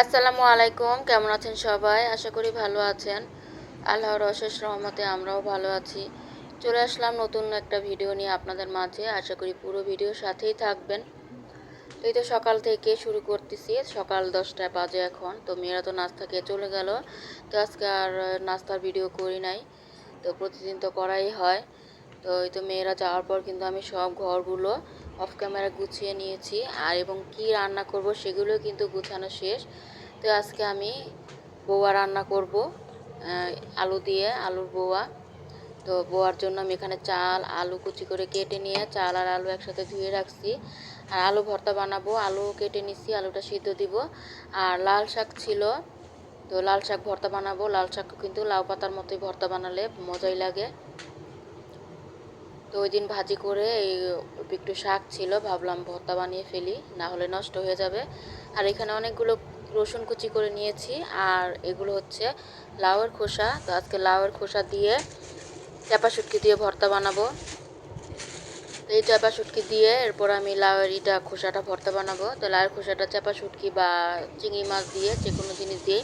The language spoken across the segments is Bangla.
আসসালামু আলাইকুম, কেমন আছেন সবাই? আশা করি ভালো আছেন। আল্লাহর অশেষ রহমতে আমরাও ভালো আছি। চলে আসলাম নতুন একটা ভিডিও নিয়ে আপনাদের মাঝে। আশা করি পুরো ভিডিও সাথেই থাকবেন। তো এই তো সকাল থেকে শুরু করতেছি। সকাল দশটায় বাজে এখন। তো মেয়েরা তো নাস্তা খেয়ে চলে গেল। তো আজকে আর নাস্তার ভিডিও করি নাই। তো প্রতিদিন তো করাই হয়। তো এই তো মেয়েরা যাওয়ার পর কিন্তু আমি সব ঘরগুলো অফ ক্যামেরা গুছিয়ে নিয়েছি আর এবং কি রান্না করব সেগুলো কিন্তু গুছানো শেষ। তো আজকে আমি বৌয়া রান্না করব আলু দিয়ে, আলুর বোয়া। তো বোয়ার জন্য আমি এখানে চাল, আলু কুচি করে কেটে নিয়ে চাল আর আলু একসাথে ধুয়ে রাখছি। আর আলু ভর্তা বানাবো, আলু কেটে নিচ্ছি আলুটা সিদ্ধ দিব। আর লাল শাক ছিল, তো লাল শাক ভর্তা বানাবো। লাল শাক কিন্তু লাউ পাতার মতোই ভর্তা বানালে মজাই লাগে। তো ওই দিন ভাজি করে এই একটু শাক ছিল, ভাবলাম ভর্তা বানিয়ে ফেলি, না হলে নষ্ট হয়ে যাবে। আর এখানে অনেকগুলো রসুন কুচি করে নিয়েছি, আর এগুলো হচ্ছে লাউয়ের খোসা। তো আজকে লাউয়ের খোসা দিয়ে চাপা শুটকি দিয়ে ভর্তা বানাবো। এই চাপা শুটকি দিয়ে এরপর আমি লাউয়ের ইটা খোসাটা ভর্তা বানাবো। তো লাউয়ের খোসাটা চাপা শুটকি বা চিংড়ি মাছ দিয়ে যে কোনো জিনিস দিয়ে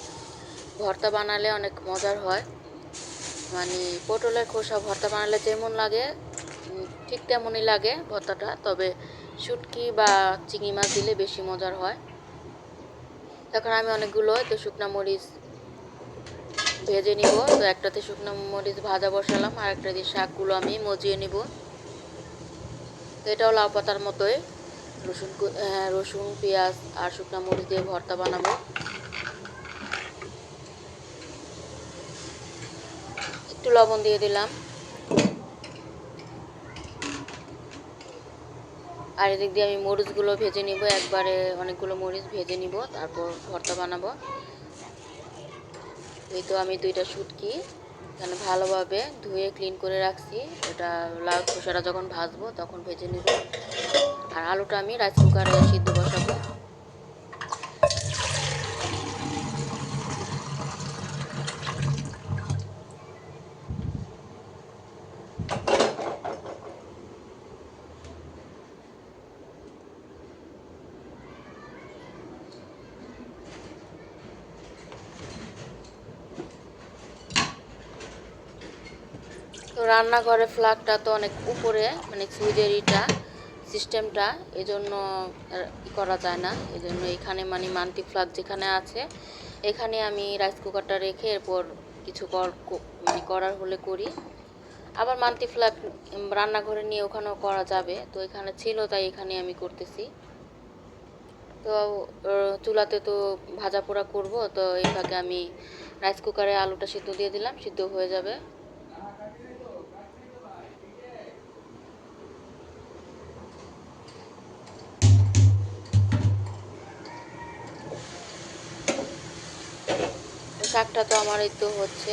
ভর্তা বানালে অনেক মজার হয়। মানে পটলের খোসা ভর্তা বানালে যেমন লাগে ঠিক তেমনই লাগে ভর্তাটা, তবে শুটকি বা চিংড়ি মাছ দিলে বেশি মজার হয়। তখন আমি অনেকগুলো, তো শুকনা মরিচ ভেজে নিব, তো একটাতে শুকনো মরিচ ভাজা বসালাম, আর একটা দিয়ে শাকগুলো আমি মজিয়ে নিব। তো এটাও লাউ পাতার মতোই, রসুন রসুন, পেঁয়াজ আর শুকনো মরিচ দিয়ে ভর্তা বানাবো। একটু লবণ দিয়ে দিলাম। আর এদিক দিয়ে আমি মরিচগুলো ভেজে নিব, একবারে অনেকগুলো মরিচ ভেজে নিব, তারপর ভর্তা বানাবো। এই তো আমি দুইটা শুটকি, এখানে ভালোভাবে ধুয়ে ক্লিন করে রাখছি। ওটা লাউ খোসাটা যখন ভাজবো তখন ভেজে নিব। আর আলুটা আমি রাইস কুকারে সিদ্ধ রান্নাঘরের ফ্ল্যাগটা তো অনেক উপরে মানে সুইচের ইটা সিস্টেমটা, এজন্য করা যায় না। এজন্য এখানে মানে মান্টি ফ্ল্যাগ যেখানে আছে, এখানে আমি রাইস কুকারটা রেখে এরপর কিছু কর মানে করার হলে করি। আবার মান্টি ফ্ল্যাগ রান্নাঘরে নিয়ে ওখানেও করা যাবে, তো এখানে ছিল তাই এখানে আমি করতেছি। তো চুলাতে তো ভাজা পোড়া করব, তো এই ফাঁকে আমি রাইস কুকারে আলুটা সিদ্ধ দিয়ে দিলাম, সিদ্ধ হয়ে যাবে। শাকটা তো আমার এই তো হচ্ছে।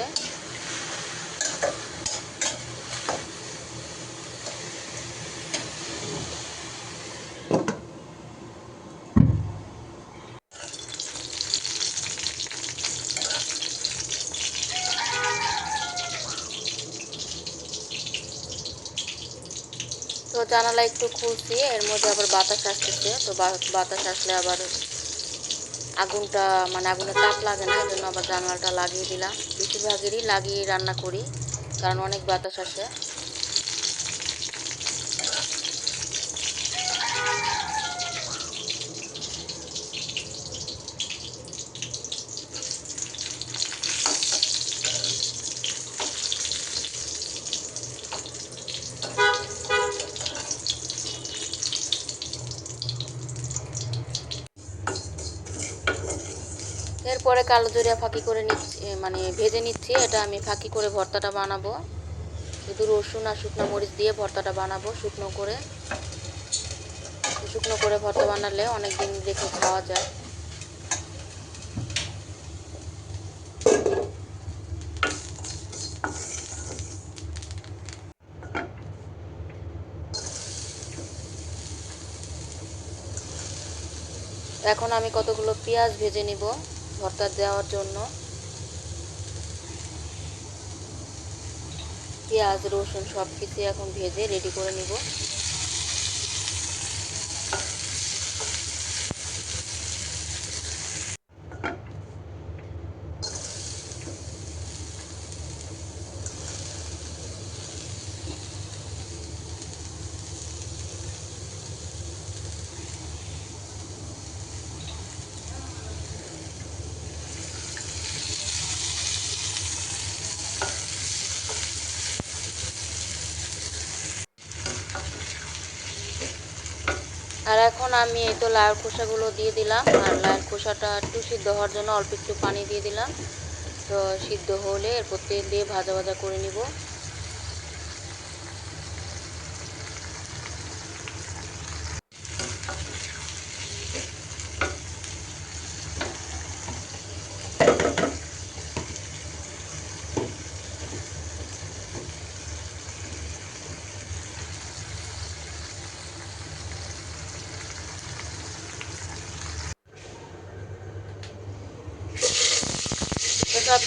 তো জানালা একটু খুলছি, এর মধ্যে আবার বাতাস আসতেছে, তো বাতাস আসলে আবার আগুনটা মানে আগুনে তাপ লাগে না এই জন্য আবার জানালাটা লাগিয়ে দিলাম। বেশিরভাগেরই লাগিয়ে রান্না করি, কারণ অনেক বাতাস আসে। এরপরে কালো জরিয়া ফাঁকি করে নিচ্ছি মানে ভেজে নিচ্ছি। এটা আমি ফাঁকি করে ভর্তাটা বানাবো। শুধু রসুন আর শুকনো মরিচ দিয়ে ভর্তাটা বানাবো শুকনো করে। শুকনো করে ভর্তা বানালে অনেক দিন রেখে খাওয়া যায়। এখন আমি কতগুলো পেঁয়াজ ভেজে নিব। ভর্তা দেওয়ার জন্য। পেঁয়াজ রসুন সব কিছু এখন ভেজে রেডি করে নিব আর এখন আমি এই তো লাউর খোসাগুলো দিয়ে দিলাম, আর লাউর খোসাটা একটু সিদ্ধ হওয়ার জন্য অল্প একটু পানি দিয়ে দিলাম। তো সিদ্ধ হলে এরপর তেল দিয়ে ভাজা ভাজা করে নিব।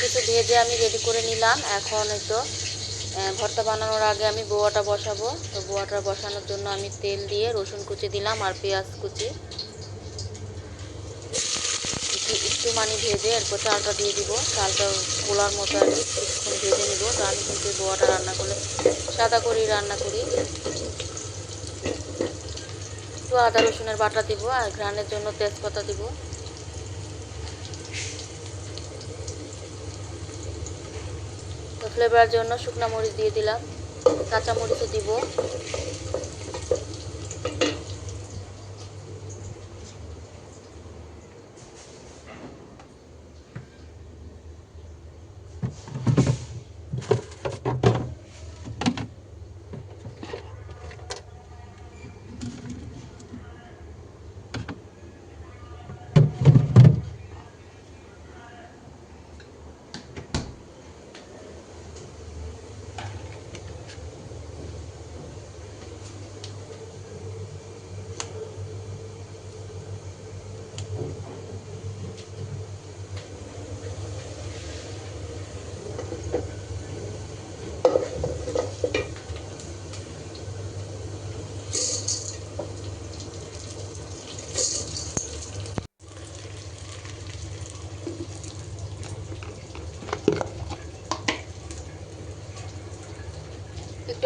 কিছু ভেজে আমি রেডি করে নিলাম। এখন তো ভর্তা বানানোর আগে আমি বোয়াটা বসাবো। তো বোয়াটা বসানোর জন্য আমি তেল দিয়ে রসুন কুচি দিলাম আর পেঁয়াজ কুচি। একটু- মানে ভেজে এরপর চালটা দিয়ে দিব। চালটা গোলার মতো আর কিছুক্ষণ ভেজে নিব। তো আমি কিন্তু বোয়াটা রান্না করলে সাদা করি রান্না করি। একটু আদা রসুনের বাটা দিব আর ঘ্রাণের জন্য তেজপাতা দিব। ফ্লেভারের জন্য শুকনা মরিচ দিয়ে দিলাম কাঁচা মরিচও দিব।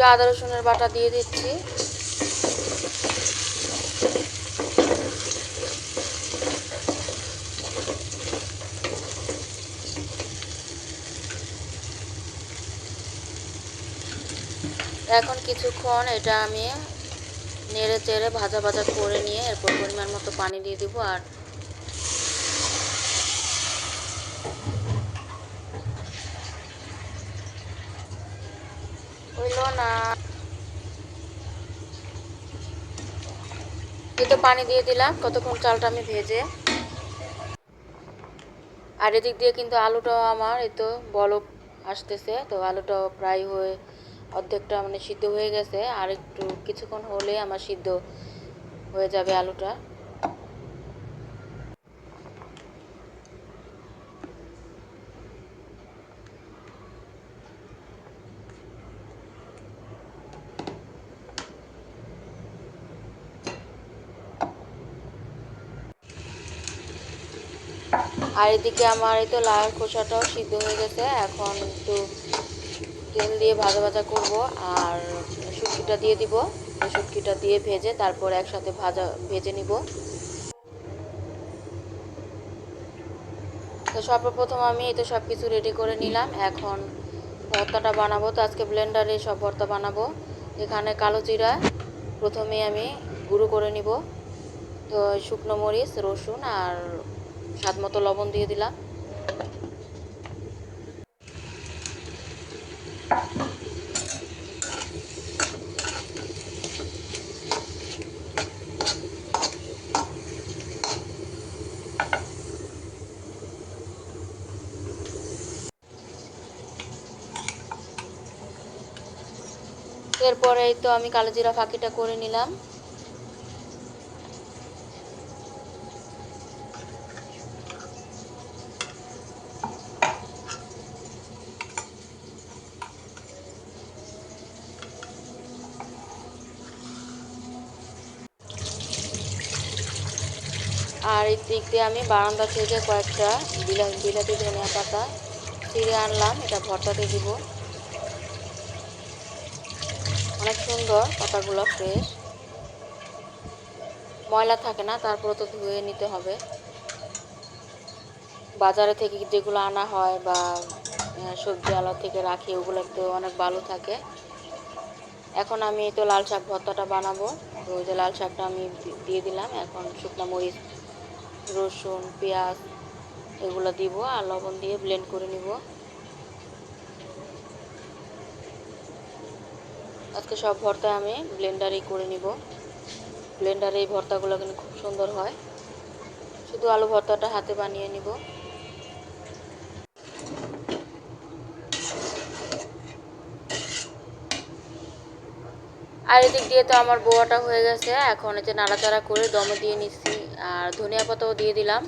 একটু আদা রসুনের বাটা দিয়ে দিচ্ছি। এখন কিছুক্ষণ এটা আমি নেড়ে চেড়ে ভাজা ভাজা করে নিয়ে এরপর পরিমাণ মতো পানি দিয়ে দিব আর না। তো পানি দিয়ে দিলাম, কতক্ষণ চালটা আমি ভেজে। আর এদিক দিয়ে কিন্তু আলুটাও আমার, এই তো বলক আসতেছে, তো আলুটাও প্রায় হয়ে অর্ধেকটা মানে সিদ্ধ হয়ে গেছে, আর একটু কিছুক্ষণ হলে আমার সিদ্ধ হয়ে যাবে আলুটা। আর এদিকে আমার এই তো লাল খোসাটাও সিদ্ধ হয়ে গেছে। এখন একটু তেল দিয়ে ভাজা ভাজা করব আর শুটকিটা দিয়ে দিব। শুটকিটা দিয়ে ভেজে তারপর একসাথে ভাজা ভেজে নিব। তো সর্বপ্রথম আমি এই তো সব কিছু রেডি করে নিলাম। এখন ভর্তাটা বানাবো। তো আজকে ব্লেন্ডারে সব ভর্তা বানাবো। এখানে কালো জিরা প্রথমে আমি গুঁড়ো করে নিব। তো শুকনো মরিচ, রসুন আর স্বাদ মতো লবণ দিয়ে দিলাম। এরপরে এই তো আমি কালো জিরা ফাঁকিটা করে নিলাম আর এই দিক দিয়ে আমি বারান্দা থেকে কয়েকটা বিলা বিলাতি ধনিয়া পাতা ছিঁড়ে আনলাম, এটা ভর্তাতে দিব। অনেক সুন্দর পাতাগুলো ফ্রেশ ময়লা থাকে না তারপরে তো ধুয়ে নিতে হবে। বাজারে থেকে যেগুলো আনা হয় বা সবজি আলা থেকে রাখি, ওগুলো তো অনেক ভালো থাকে। এখন আমি তো লাল শাক ভর্তাটা বানাবো। তো ওই যে লাল শাকটা আমি দিয়ে দিলাম, এখন শুকনো মরিচ রসুন, পেঁয়াজ এগুলো দিব আর লবণ দিয়ে ব্লেন্ড করে নিব। আজকে সব ভর্তা আমি ব্লেন্ডারেই করে নিব। ব্লেন্ডারে এই ভর্তাগুলো কিন্তু খুব সুন্দর হয়। শুধু আলু ভর্তাটা হাতে বানিয়ে নিব। আর এদিক দিয়ে তো আমার বোয়াটা হয়ে গেছে। এখন এই যে নাড়াচাড়া করে দমে দিয়ে নিচ্ছি। আর ধনিয়া পাতাও দিয়ে দিলাম।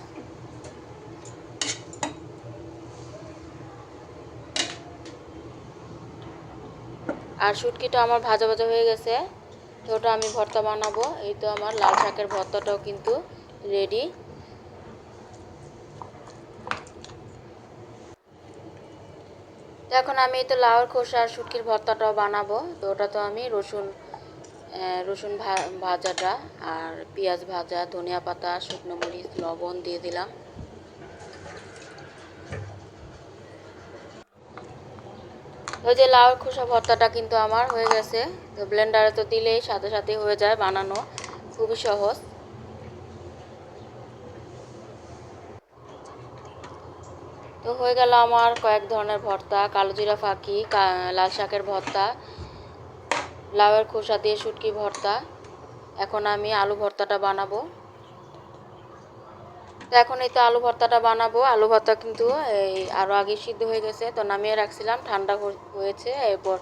আর শুটকিটা আমার ভাজা ভাজা হয়ে গেছে। তো ওটা আমি ভর্তা বানাবো। এই তো আমার লাল শাকের ভর্তাটাও কিন্তু রেডি এখন আমি এই তো লাউর খোসা আর শুটকির ভর্তাটাও বানাবো। তো ওটা তো আমি রসুন রসুন ভাজাটা আর পেঁয়াজ ভাজা, ধনিয়া পাতা, শুকনো মরিচ, লবণ দিয়ে দিলাম। ওই যে লাউর খোসা ভর্তাটা কিন্তু আমার হয়ে গেছে। তো ব্লেন্ডারে তো দিলেই সাথে সাথে হয়ে যায় বানানো। খুবই সহজ। তো হয়ে গেল আমার কয়েক ধরনের ভর্তা। কালো জিরা ফাঁকি লাল শাকের ভর্তা লাউয়ের খোসা দিয়ে শুটকি ভর্তা। এখন আমি আলু ভর্তাটা বানাবো। তো এখন এই তো আলু ভর্তাটা বানাবো। আলু ভর্তা কিন্তু এই আরও আগে সিদ্ধ হয়ে গেছে, তো নামিয়ে রাখছিলাম। ঠান্ডা হয়েছে, এরপর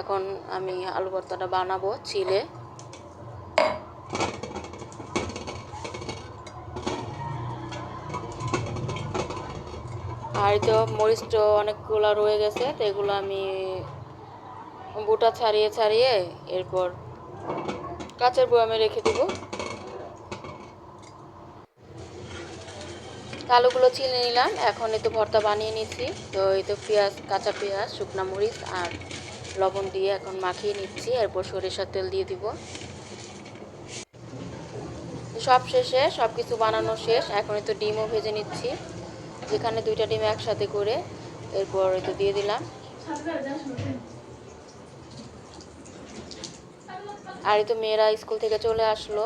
এখন আমি আলু ভর্তাটা বানাবো ছিলে আর তো মরিচ তো অনেকগুলো রয়ে গেছে, তো এগুলো আমি বুটা ছাড়িয়ে ছাড়িয়ে এরপর কাঁচের বয়ামে রেখে দিব। আলুগুলো ছিলে নিলাম। এখন এই তো ভর্তা বানিয়ে নিচ্ছি। তো এই তো পেঁয়াজ, কাঁচা পেঁয়াজ, শুকনা মরিচ আর লবণ দিয়ে এখন মাখিয়ে নিচ্ছি। এরপর সরিষার তেল দিয়ে দিব। সব শেষে সব কিছু বানানো শেষ। এখন তো ডিমও ভেজে নিচ্ছি। যেখানে দুইটা ডিম একসাথে করে এরপর তো দিয়ে দিলাম। আর তো মেয়েরা স্কুল থেকে চলে আসলো।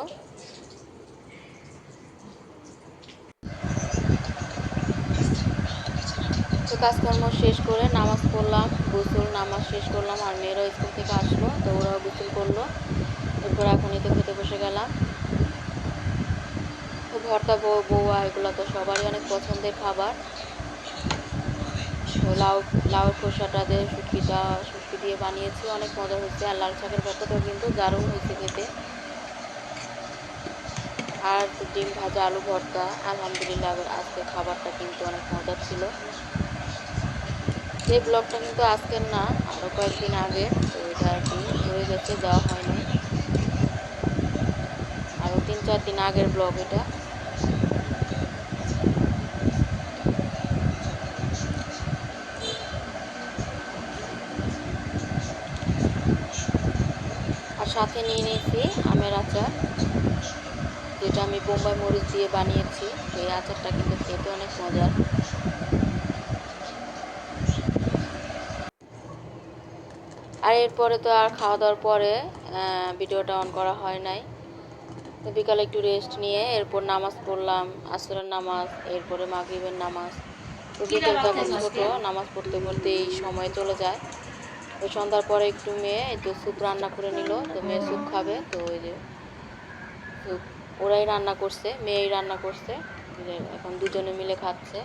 তো কাজকর্ম শেষ করে নামাজ পড়লাম, গোসল নামাজ শেষ করলাম, আর মেয়েরাও স্কুল থেকে আসলো, তো ওরাও গোসল করল। এরপর এখন এই তো খেতে বসে গেলাম। তো ভর্তা বউ, বউয়া, এগুলো তো সবারই অনেক পছন্দের খাবার। লাউ লাউ খোসাটা দিয়ে শুটকিটা শুটকি দিয়ে বানিয়েছি, অনেক মজা হয়েছে। আর লাল শাকের ভর্তাটাও কিন্তু দারুণ হয়েছে খেতে। আর ডিম ভাজা, আলু ভর্তা, আলহামদুলিল্লাহ আজকে খাবারটা কিন্তু অনেক মজার ছিল। এই ব্লগটা কিন্তু আজকের না আরও কয়েকদিন আগে। তো এটা আর কি হয়ে গেছে দেওয়া হয়নি। আরও তিন চার দিন আগের ব্লগ এটা। সাথে নিয়ে নিয়েছি আমের আচার যেটা আমি বোম্বাই মরিচ দিয়ে বানিয়েছি। এই আচারটা কিন্তু খেতে অনেক মজার। আর এরপরে তো আর খাওয়া দাওয়ার পরে ভিডিওটা অন করা হয় নাই। তো বিকালে একটু রেস্ট নিয়ে এরপর নামাজ পড়লাম আসরের নামাজ এরপরে মাগরিবের নামাজ। তো বিকেলটা ছোটো নামাজ পড়তে পড়তে এই সময় চলে যায়। তো সন্ধ্যার পরে একটু মেয়ে একটু স্যুপ রান্না করে নিল তো মেয়ে স্যুপ খাবে তো ওই যে স্যুপ ওরাই রান্না করছে মেয়েই রান্না করছে এখন দুজনে মিলে খাচ্ছে।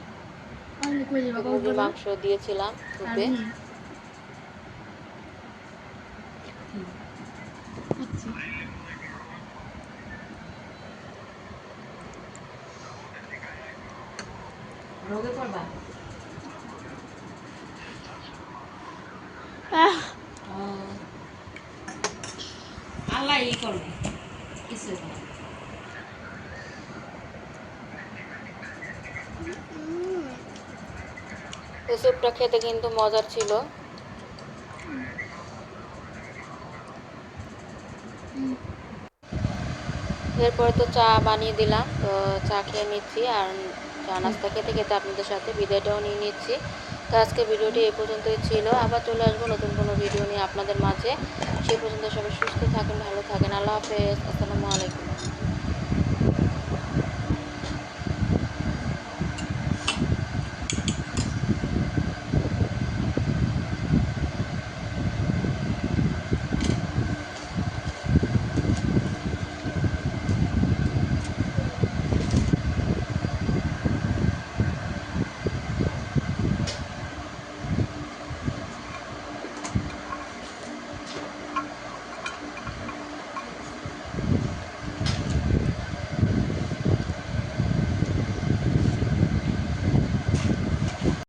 মুরগির মাংস দিয়েছিলাম স্যুপে। স্যুপটা খেতে কিন্তু মজার ছিল। এরপরে তো চা বানিয়ে দিলাম, তো চা খেয়ে নিচ্ছি আর চা নাস্তা খেতে খেতে আপনাদের সাথে বিদায়টাও নিয়ে নিচ্ছি। তো আজকে ভিডিওটি এই পর্যন্তই ছিল, আবার চলে আসব নতুন কোনো ভিডিও নিয়ে আপনাদের মাঝে। সে পর্যন্ত সবাই সুস্থ থাকেন, ভালো থাকেন, আল্লাহ হাফেজ, আসসালামু আলাইকুম।